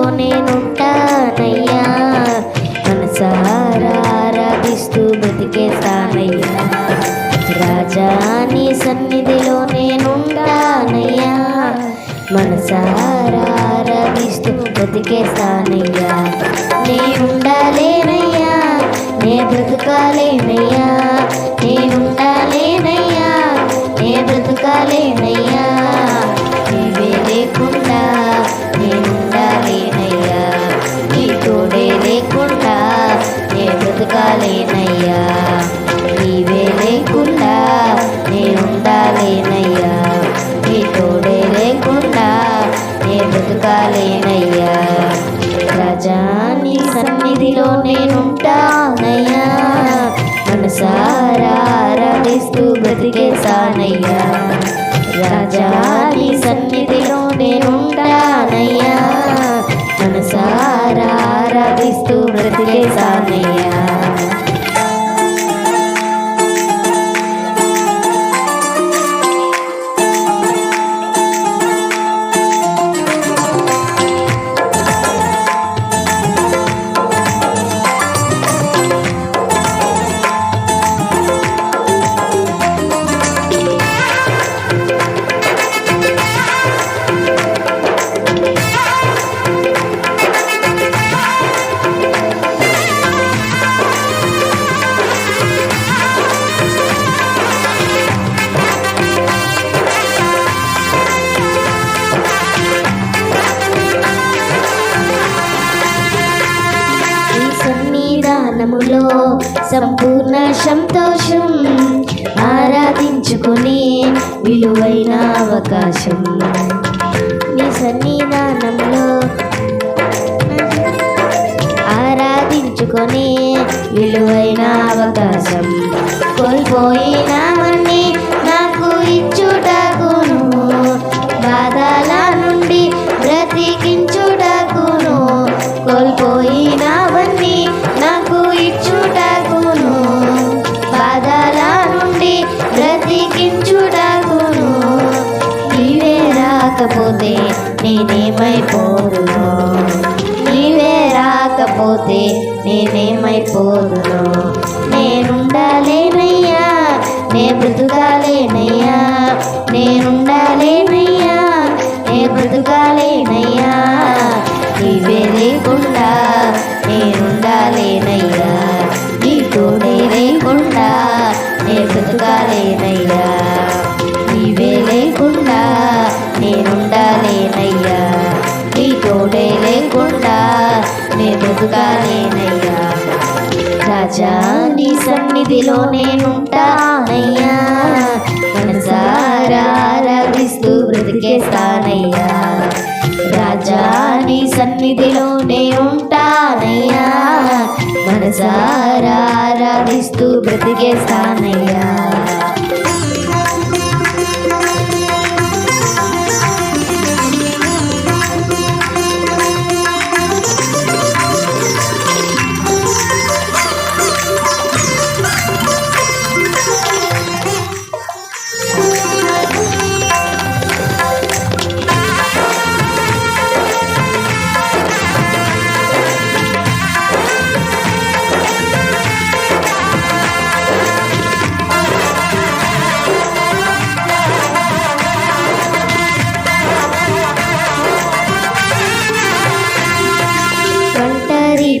నీతో నేనుంటానయ్యా. మనసారా ఆరాధిస్తూ బతికేస్తానయ్యా రాజా నీ సన్నిధిలో నేనుంటానయ్యా. మనసారా బతికేస్తానయ్యా ఆరాధిస్తూ బ్రతికేసానయ్యా రాజా నీ సన్నిధిలో నేనుంటానయ్యా మనసారా ఆరాధిస్తూ బ్రతికేశానయ్యా. సంపూర్ణ సంతోషం. ఆరాధించుకుని విలువైన అవకాశం. నీ సన్నిధానంలో ఆరాధించుకొని విలువైన అవకాశం. కోల్పోయినామని నాకు ఇచ్చుటకును. బాధలను నేనేమైపోదును? నేనుండాలేనయ్యా నే బ్రతుకాలేనయ్యా నేనుండాలేనయ్యా నే బ్రతుకాలేనయ్యా నీవే లేకుండా నేను బ్రతుకాలేనయ్యా రాజా నీ సన్నిధిలో నేనుంటానయ్యా మనసారా ఆరాధిస్తూ బ్రతికేస్తానయ్యా. రాజా నీ సన్నిధిలో నేనుంటానయ్యా మనసారా ఆరాధిస్తూ బ్రతికేస్తానయ్యా.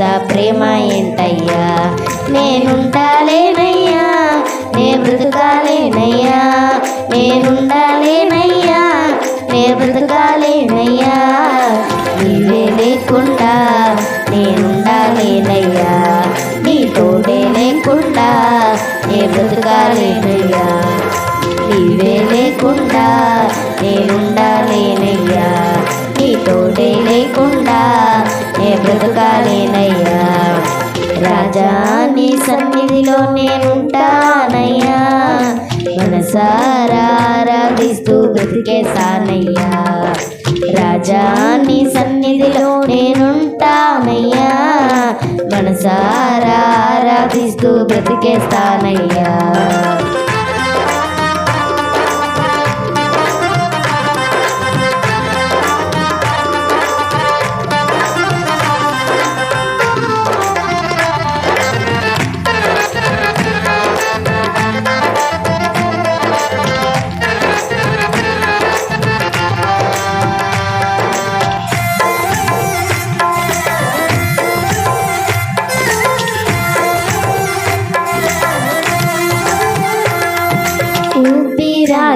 ప్రేమ ఏంటయ్యా? నేనుండాలేనయ్యా నే బ్రతకాలేనయ్యా. నేనుండాలేనయ్యా నే బ్రతకాలేనయ్యా. నీవే లేకుండా నేనుండాలేనయ్యా. నీ తోడే లేకుండా నే బ్రతకా బ్రతకాలేనయ్యా. నీవే లేకుండా నేనుండాలేనయ్యా. నీ తోడే లేకుండా బ్రతకాలేనయ్యా. రాజా నీ సన్నిధిలో నేనుంటానయ్యా. మనసారా ఆరాధిస్తూ బ్రతికేసానయ్యా రాజా నీ సన్నిధిలో నేనుంటానయ్యా. మనసారా ఆరాధిస్తూ బ్రతికేస్తానయ్యా.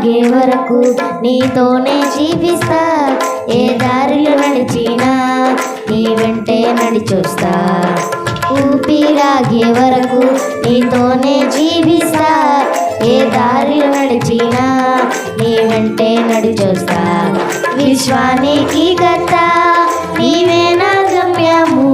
సాగే వరకు నీతోనే జీవిస్తా. ఏ దారిలో నడిచినా నీ వెంటే నడిచొస్తా. ఊపిరాగే వరకు నీతోనే జీవిస్తా. ఏ దారిలో నడిచినా నీ వెంటే నడిచొస్తా. విశ్వానికి గత నీవే నా గమ్యము.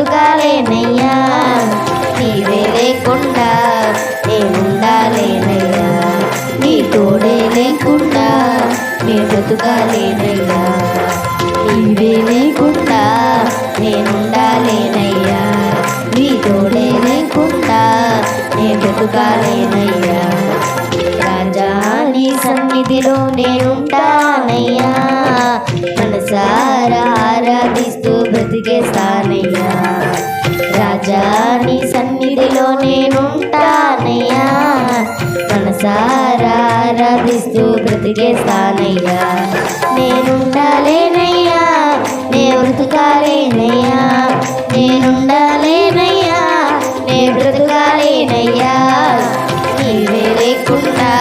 బ్రతుకాలేనయ్యా నీవే లేకుండా నేనుండాలేనయ్యా నీ తోడే లేకుండా నే బ్రతుకాలేనయ్యా నీవే లేకుండా నేనుండాలేనయ్యా నీ తోడే లేకుండా నే బ్రతుకాలేనయ్యా రాజా నీ సన్నిధిలో నేనుంటానయ్యా మనసారా ఆరాధిస్తూ బ్రతికేస్తానయ్యా నీ సన్నిధిలో నేనుంటానయ్యా. మనసారా ఆరాధిస్తూ బ్రతికేస్తానయ్యా. నేనుండాలేనయ్యా నే బ్రతుకాలేనయ్యా. నేనుండాలేనయ్యా నే బ్రతుకాలేనయ్యా. నీవే లేకుండా